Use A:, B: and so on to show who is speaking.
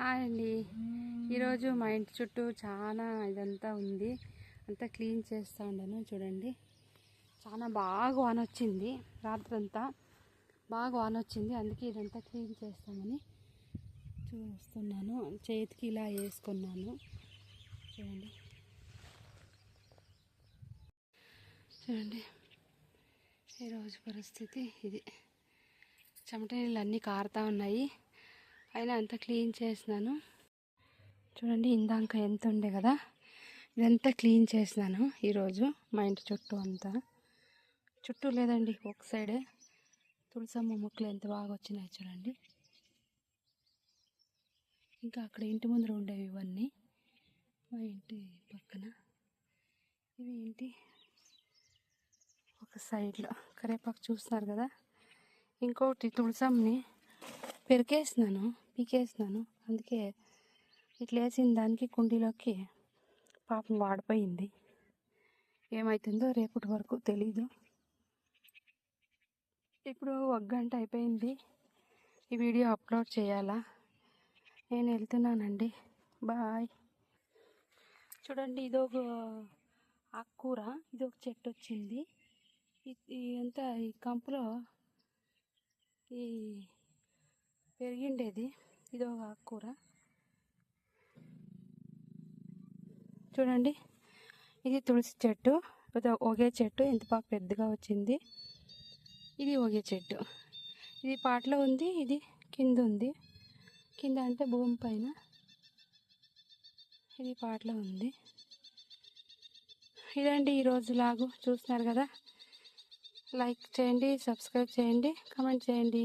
A: Hi అండి. ఈరోజు మా ఇంటి చుట్టూ చాలా ఇదంతా ఉంది. అంతా క్లీన్ చేస్తూ ఉన్నాను చూడండి. చాలా బాగా వాన వచ్చింది రాత్రంతా బాగా వాన వచ్చింది. అందుకే ఇదంతా క్లీన్ చేస్తామని చూస్తున్నాను. చేతికి ఇలా వేసుకున్నాను. చూడండి. చూడండి. ఈరోజు పరిస్థితి ఇది. చెమట నీళ్ళు అన్నీ కారుతూ ఉన్నాయి. అయినా అంతా క్లీన్ చేసినాను. చూడండి ఇందాక ఎంత ఉండే కదా? ఇదంతా క్లీన్ చేసినాను ఈరోజు మా ఇంటి చుట్టూ అంతా. చుట్టూ లేదండి ఒక సైడే. తులసమ్మ మొక్కలు ఎంత బాగా వచ్చినాయి చూడండి. ఇంకా అక్కడ ఇంటి ముందర ఉండేవి ఇవన్నీ. మా ఇంటి పక్కన. ఇవి ఏంటి? ఒక సైడ్లో. కరేపాకు చూస్తున్నారు కదా? ఇంకోటి తులసమ్ని పెరికేసినాను. పీకేసినాను అందుకే ఇట్లా వేసిన దానికి కుండీలోకి పాపం వాడిపోయింది. ఏమవుతుందో రేపటి వరకు తెలీదు. ఇప్పుడు ఒక గంట అయిపోయింది. ఈ వీడియో అప్లోడ్ చేయాలా? నేను వెళ్తున్నానండి. బాయ్. చూడండి ఇదొక ఆకుకూర ఇది ఒక చెట్టు వచ్చింది. ఈ అంతా ఈ కంపులో ఈ పెరిగిండేది. ఇది ఒక ఆకుకూర చూడండి. ఇది తులసి చెట్టు. ఇది ఒకే చెట్టు. ఎంత బాగా పెద్దగా వచ్చింది. ఇది ఒకే చెట్టు. ఇది పాటలో ఉంది. ఇది కింద ఉంది. కింద అంటే భూమి పైన. ఇది పాటలో ఉంది. ఇదండి ఈరోజు లాగు. చూస్తున్నారు కదా? లైక్ చేయండి సబ్స్క్రైబ్ చేయండి కమెంట్ చేయండి.